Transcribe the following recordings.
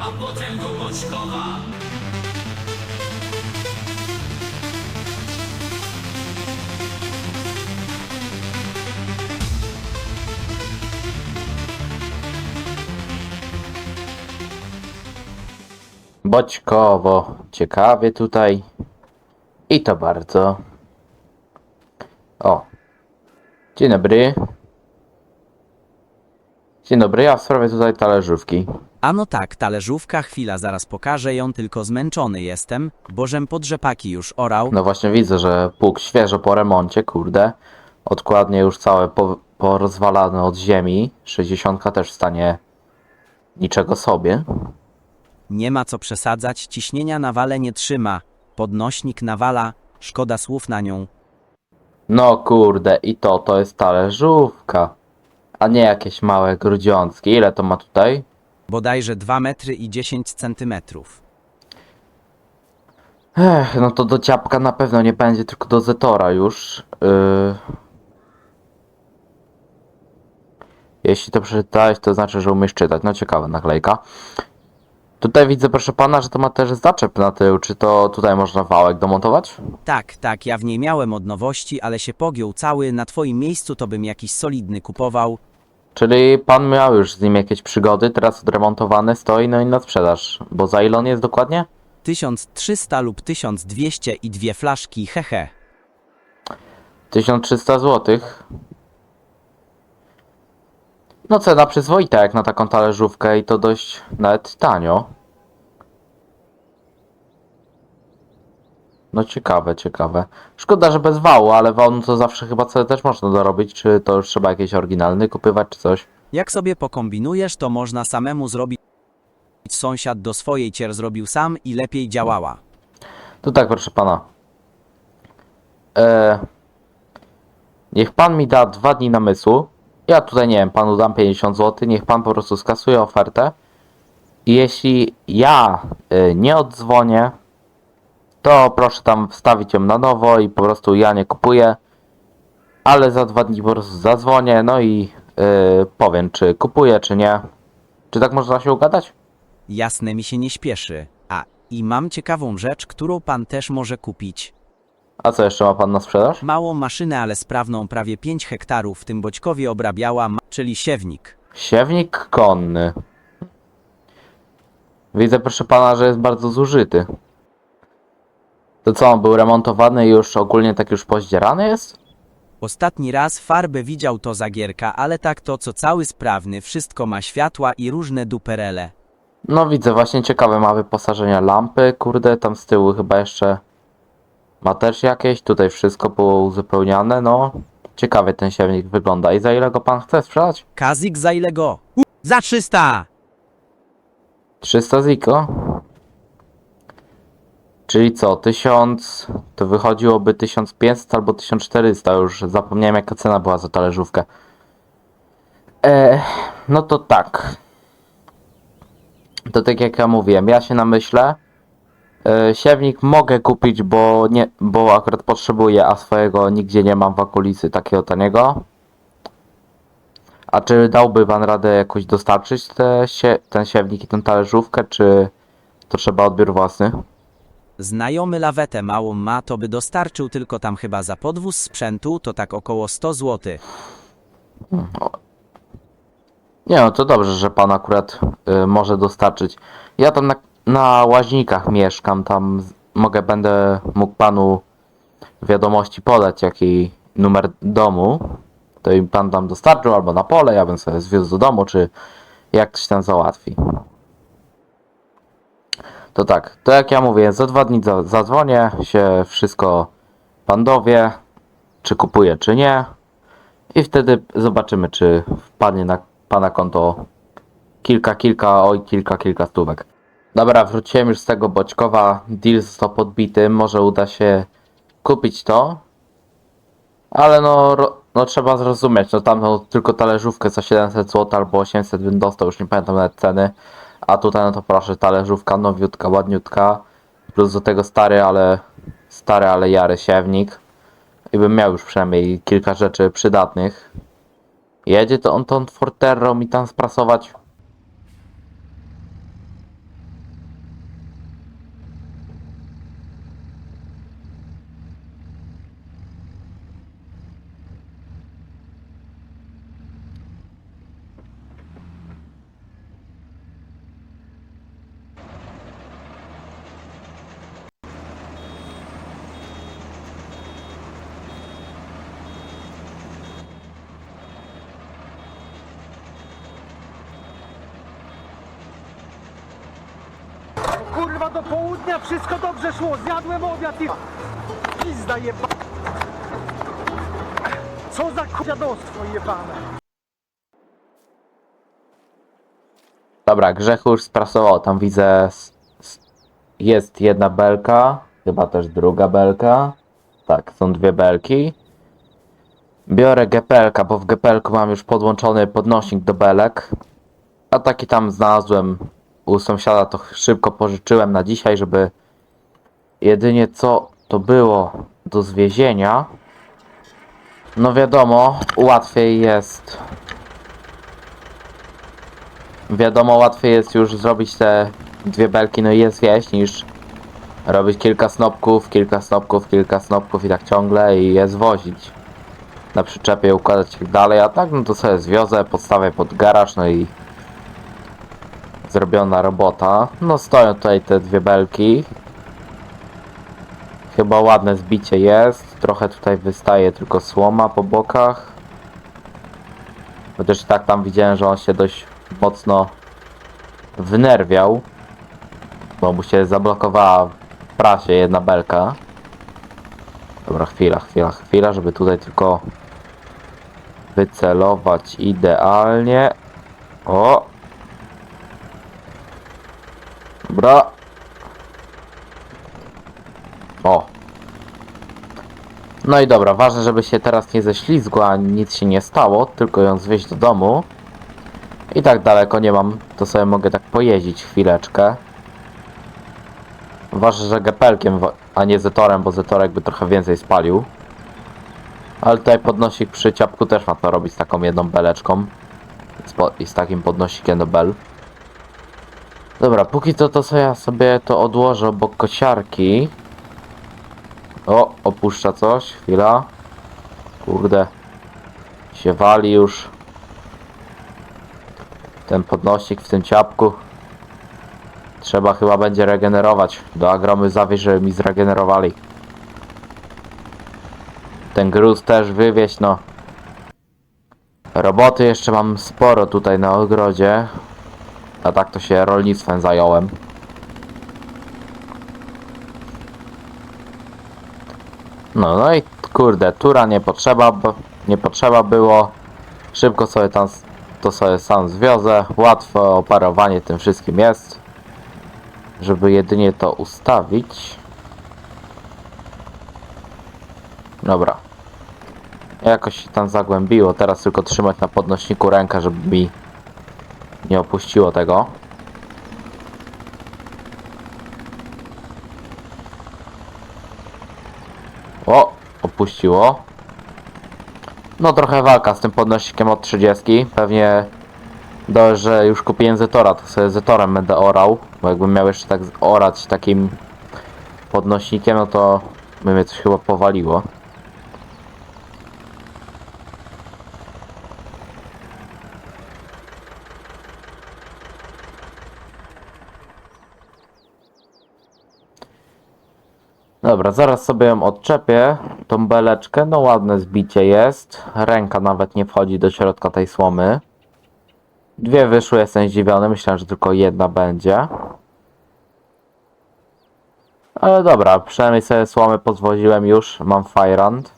a potem do. Boćkowo, ciekawie tutaj. I to bardzo. O. Dzień dobry. Dzień dobry, ja w sprawie tutaj talerzówki. Ano tak, talerzówka, chwila, zaraz pokażę ją, tylko zmęczony jestem, bożem pod rzepaki już orał. No właśnie widzę, że pług świeżo po remoncie, kurde. Odkładnie już całe po, porozwalane od ziemi. 60 też w stanie niczego sobie. Nie ma co przesadzać, ciśnienia na wale nie trzyma. Podnośnik nawala, szkoda słów na nią. No kurde, i to, to jest talerzówka. A nie jakieś małe grudziącki. Ile to ma tutaj? Bodajże 2 metry i 10 centymetrów. Ech, no to do ciapka na pewno nie będzie, tylko do Zetora już. Yy... Jeśli to przeczytałeś, to znaczy, że umiesz czytać. No ciekawa naklejka. Tutaj widzę, proszę pana, że to ma też zaczep na tył. Czy to tutaj można wałek domontować? Tak, tak, ja w niej miałem od nowości, ale się pogiął cały, na twoim miejscu to bym jakiś solidny kupował. Czyli pan miał już z nim jakieś przygody, teraz odremontowany stoi, no i na sprzedaż. Bo za ile on jest dokładnie? 1300 lub 1200 i dwie flaszki, hehe. 1300 zł. No cena przyzwoita jak na taką talerzówkę i to dość nawet tanio. No ciekawe, ciekawe. Szkoda, że bez wału, ale wał no to zawsze chyba sobie też można dorobić. Czy to już trzeba jakiś oryginalny kupywać, czy coś? Jak sobie pokombinujesz, to można samemu zrobić. Sąsiad do swojej cier zrobił sam i lepiej działała. To tak, proszę pana. E, niech pan mi da dwa dni namysłu. Ja tutaj nie wiem, panu dam 50 zł. Niech pan po prostu skasuje ofertę. I jeśli ja e, nie oddzwonię, to proszę tam wstawić ją na nowo i po prostu ja nie kupuję. Ale za dwa dni po prostu zadzwonię, no i e, powiem, czy kupuję, czy nie. Czy tak można się ugadać? Jasne mi się nie śpieszy. A, i mam ciekawą rzecz, którą pan też może kupić. A co jeszcze ma pan na sprzedaż? Małą maszynę, ale sprawną prawie 5 hektarów w tym Boćkowie obrabiała, ma- czyli siewnik. Siewnik konny. Widzę, proszę pana, że jest bardzo zużyty. To co, on był remontowany i już ogólnie tak już pozdzierany jest? Ostatni raz farbę widział to Zagierka, ale tak to co cały sprawny, wszystko ma światła i różne duperele. No widzę, właśnie ciekawe ma wyposażenie lampy, kurde, tam z tyłu chyba jeszcze ma też jakieś, tutaj wszystko było uzupełniane, no. Ciekawie ten siewnik wygląda. I za ile go pan chce sprzedać? Kazik za ile go? Za 300! 300 ziko? Czyli co, 1000, to wychodziłoby 1500 albo 1400, już zapomniałem jaka cena była za talerzówkę. E, no to tak. To tak jak ja mówiłem, ja się namyślę. E, siewnik mogę kupić, bo, nie, bo akurat potrzebuję, a swojego nigdzie nie mam w okolicy takiego taniego. A czy dałby pan radę jakoś dostarczyć te ten siewnik i tę talerzówkę, czy to trzeba odbiór własny? Znajomy lawetę małą ma, to by dostarczył tylko tam chyba za podwóz sprzętu, to tak około 100 zł. Nie no, to dobrze, że pan akurat y, może dostarczyć. Ja tam na, na łaźnikach mieszkam, tam mogę, będę mógł panu wiadomości podać, jaki numer domu. To im pan tam dostarczył, albo na pole, ja bym sobie zwiózł do domu, czy jak ktoś tam załatwi. To tak, to jak ja mówię, za dwa dni za, zadzwonię, się wszystko pan dowie, czy kupuje, czy nie. I wtedy zobaczymy, czy wpadnie na pana konto kilka, kilka, oj, kilka, kilka stówek. Dobra, wróciłem już z tego Boćkowa, deal został podbity, może uda się kupić to. Ale no, no trzeba zrozumieć, no tam no, tylko talerzówkę za 700 zł albo 800 bym dostał, już nie pamiętam nawet ceny. A tutaj no to proszę, talerzówka nowiutka, ładniutka. Plus do tego stary, ale stary, ale jary siewnik. I bym miał już przynajmniej kilka rzeczy przydatnych. Jedzie to on tą Forterrą mi tam sprasować. Do południa wszystko dobrze szło. Zjadłem obiad i... Pizda jeba... Co za k- dziadostwo jebane. Dobra, Grzechu już sprasował. Tam widzę. Jest jedna belka. Chyba też druga belka. Tak, są dwie belki. Biorę GPLka, bo w GPLku mam już podłączony podnośnik do belek. A taki tam znalazłem u sąsiada, to szybko pożyczyłem na dzisiaj, żeby jedynie co to było do zwiezienia. No wiadomo, łatwiej jest Wiadomo, łatwiej jest już zrobić te dwie belki, no i je zwieść, niż robić kilka snopków, kilka snopków, kilka snopków i tak ciągle i je zwozić. Na przyczepie układać ich dalej, a tak no to sobie zwiozę, podstawię pod garaż, no i zrobiona robota. No stoją tutaj te dwie belki. Chyba ładne zbicie jest, trochę tutaj wystaje tylko słoma po bokach. Chociaż tak tam widziałem, że on się dość mocno wnerwiał, bo mu się zablokowała w prasie jedna belka. Dobra, chwila, chwila, chwila, żeby tutaj tylko wycelować idealnie. O! Dobra. O! No i dobra, ważne, żeby się teraz nie ześlizgła, nic się nie stało, tylko ją zwieźć do domu. I tak daleko nie mam, to sobie mogę tak pojeździć chwileczkę. Ważne, że gepelkiem, a nie zetorem, bo zetorek by trochę więcej spalił. Ale tutaj podnosik przy ciapku też ma to robić z taką jedną beleczką. I z takim podnosikiem do bel. Dobra, póki to, to sobie ja sobie to odłożę obok kosiarki. O, opuszcza coś, chwila. Kurde. Się wali już ten podnośnik w tym ciapku. Trzeba chyba będzie regenerować. Do agromy zawieźć, żeby mi zregenerowali. Ten gruz też wywieźć, no. Roboty jeszcze mam sporo tutaj na ogrodzie. A tak to się rolnictwem zająłem. No, no i kurde, tura nie potrzeba, nie potrzeba było. Szybko sobie tam to sobie sam zwiozę. Łatwe operowanie tym wszystkim jest. Żeby jedynie to ustawić. Dobra. Jakoś się tam zagłębiło. Teraz tylko trzymać na podnośniku rękę, żeby mi nie opuściło tego. O, opuściło. No trochę walka z tym podnośnikiem od 30. Pewnie do, że już kupiłem Zetora, to sobie Zetorem będę orał. Bo jakbym miał jeszcze tak orać takim podnośnikiem, no to by mnie coś chyba powaliło. Dobra, zaraz sobie ją odczepię, tą beleczkę, no ładne zbicie jest, ręka nawet nie wchodzi do środka tej słomy. Dwie wyszły, jestem zdziwiony, myślałem, że tylko jedna będzie. Ale dobra, przynajmniej sobie słomy pozwoziłem już, mam Firand.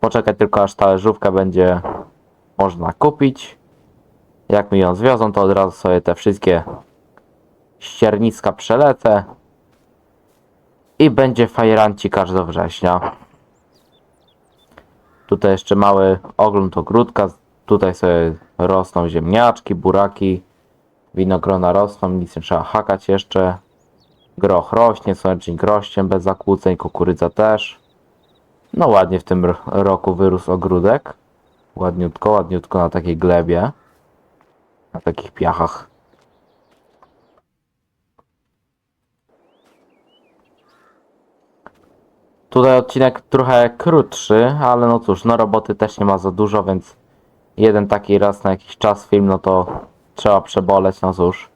Poczekaj tylko aż talerzówkę będzie można kupić. Jak mi ją zwiozą, to od razu sobie te wszystkie ścierniska przelecę. I będzie fajerancik aż do września. Tutaj jeszcze mały ogląd ogródka. Tutaj sobie rosną ziemniaczki, buraki, winogrona rosną, nic nie trzeba hakać jeszcze. Groch rośnie, słonecznik rośnie bez zakłóceń, kukurydza też. No ładnie w tym roku wyrósł ogródek. Ładniutko, ładniutko na takiej glebie. Na takich piachach. Tutaj odcinek trochę krótszy, ale no cóż, no roboty też nie ma za dużo, więc jeden taki raz na jakiś czas film, no to trzeba przeboleć, no cóż.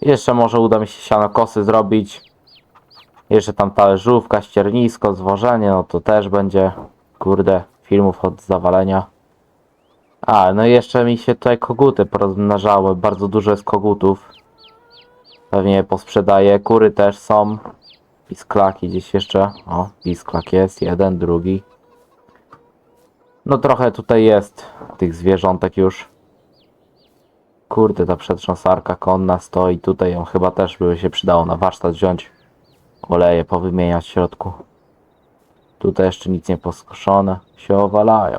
Jeszcze może uda mi się sianokosy zrobić. Jeszcze tam talerzówka, ściernisko, zwożenie, no to też będzie, kurde, filmów od zawalenia. A, no i jeszcze mi się tutaj koguty porozmnażały, bardzo dużo jest kogutów. Pewnie je posprzedaję. Kury też są. Pisklaki gdzieś jeszcze. O, pisklak jest. Jeden, drugi. No trochę tutaj jest tych zwierzątek już. Kurde, ta przetrząsarka konna stoi tutaj. Ją chyba też by się przydało na warsztat wziąć. Oleje powymieniać w środku. Tutaj jeszcze nic nie poskoszone. Się owalają.